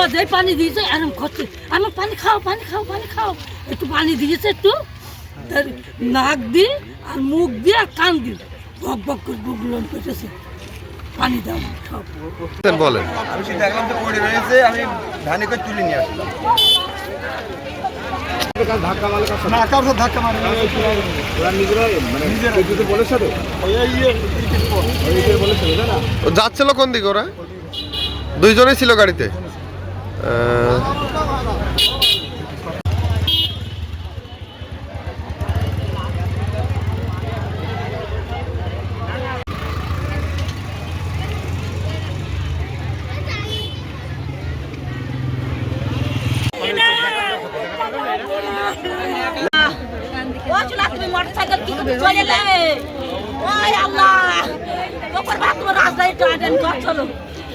আমার যেই পানি দিয়েছে এরম করছে আমি পানি খাও পানি খাও পানি খাও একটু পানি দিয়েছে একটু নাক দিয়ে আর মুখ দিয়ে আর কান দিয়ে বক বক করে গুগলন করতেছে পানি দাও সব বলেন আমি সে দেখলাম তো পড়ে রয়েছে আমি ধানে করে তুলে নিয়ে আসলাম না কারোর সাথে ধাক্কা মারে ও যাচ্ছিল কোন দিকে ওরা দুইজনেই ছিল গাড়িতে মোটরসাইকেল কি করে চলে এলে ওই আল্লাহ তোর তোমার রাস্তায় করছিল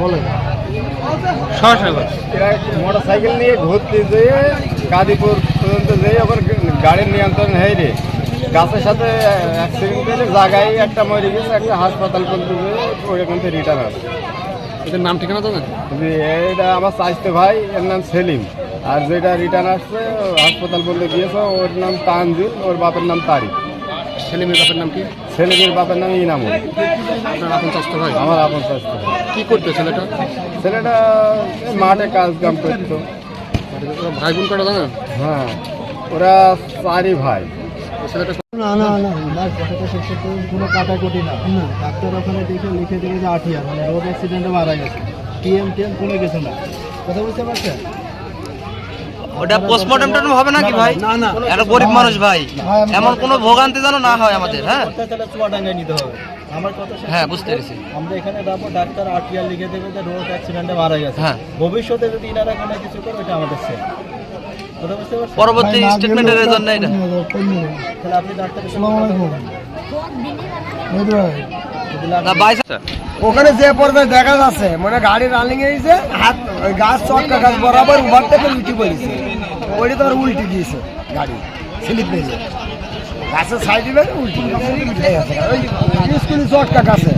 শোনা মোটর সাইকেল নিয়ে ঘুরতে যেয়ে কাদিপুর পর্যন্ত যেয়ে ওখানে গাড়ির নিয়ন্ত্রণ হয়ে রে। গাছের সাথে অ্যাক্সিডেন্ট করে জায়গায় একটা মরে গেছে একটা হাসপাতাল পর্যন্ত ওইখান থেকে রিটার্ন আসে এদের নাম ঠিকানা জানেন? যে এটা আমার চাইতে ভাই এর নাম সেলিম। আর যেটা রিটার্ন আসছে হাসপাতাল পর্যন্ত গিয়েছে ওর নাম তানজিল ওর বাপের নাম তারিক। সেলিমের বাপের নাম কি? ছেলেমেয়ের বাপের নাম ইনামুল। আপনার আপন আমার আপন ভাই কি করতে ছেলেটা? ছেলেটা এই মাঠে কাজ কাম করতো। ভাই বোন কটা জানেন হ্যাঁ ওরা চারি ভাই। ছেলেটা না না না না কথাটা শেষ করতে কোনো কাটাকুটি না। ডাক্তার ওখানে দেখে লিখে দেবে যে আঠিয়া মানে রোড অ্যাক্সিডেন্টে মারা গেছে। টিএম টিএম কোনো কিছু না। কথা বুঝতে পারছেন? ওটা পোস্টমর্টম টর্টম হবে নাকি ভাই? না না একটা গরিব মানুষ ভাই। এমন কোনো ভোগান্তি যেন না হয় আমাদের হ্যাঁ? করতে তাহলে চুয়াডাঙ্গায় নিতে হবে। আমার কথা হ্যাঁ বুঝতে পেরেছি। আমরা এখানে যাব ডাক্তার আরটিআর লিখে দেবে যে রোড অ্যাক্সিডেন্টে মারা গেছে। হ্যাঁ। ভবিষ্যতে যদি ইনারা কোনো কিছু করে ওটা আমাদের সেফ কথা বুঝতে পারছেন? পরবর্তী স্টেটমেন্টের জন্য এটা তাহলে আপনি ওখানে যে পর্যায়ে দেখা যাচ্ছে মানে গাড়ি রানিং এসে হাত ওই গাছ চটকা গাছ বরাবর উভার থেকে উল্টি পড়েছে। ওইটা তো আর উল্টে গিয়েছে গাড়ি, স্লিপ পেয়েছে গাছের সাইডে উল্টে গেছে ওই স্কুলে চটকা গাছে।